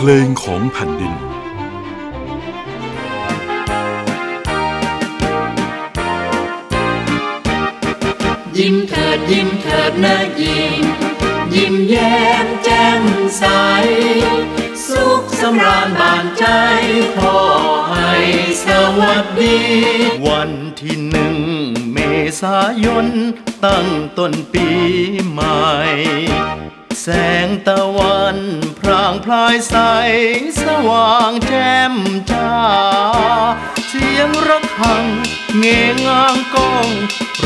เพลงของแผ่นดิน ยิ้มเถิดยิ้มเถิดนะยิ้ม ยิ้มแย้มแจ่มใส สุขสำราญบานใจขอให้สวัสดี วันที่หนึ่งเมษายนตั้งต้นปีใหม่ พรางพลายใสสว่างแจ่มจ้า เสียงระฆังเงงางก้อง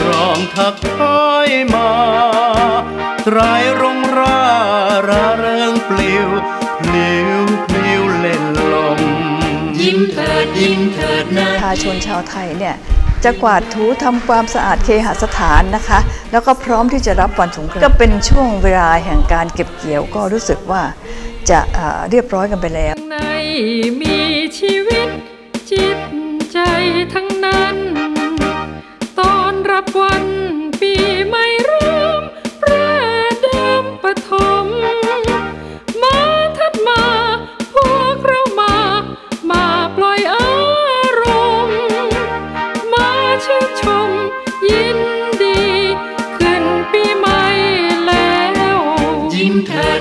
ร้องทักทายมาไตรายรงราราเริงปลิวพลิวพลิวเล่นลม ยิ้มเถิดยิ้มเถิดนะประชาชนชาวไทยเนี่ยจะกวาดถูทำความสะอาดเคหสถานนะคะ แล้วก็พร้อมที่จะรับวันสงกรานต์ก็เป็นช่วงเวลาแห่งการเก็บเกี่ยวก็รู้สึกว่า จะเรียบร้อยกันไปแล้วในมีชีวิตจิตใจทั้งนั้น ตอนรับวันปีใหม่เริ่มประเดิมปฐม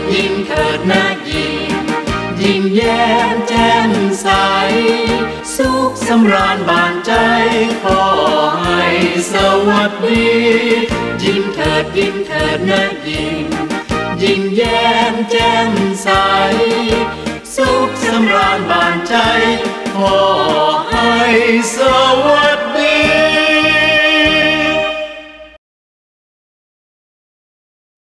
ดยิ้มเถิดนะยิ้มยิ้มแย้มแจ่มใส สุขสำราญบานใจขอให้สวัสดี ยิ้มเถิดยิ้มเถิดนะยิ้มยิ้มแย้มแจ่มใส สุขสำราญบานใจขอให้สวัสดี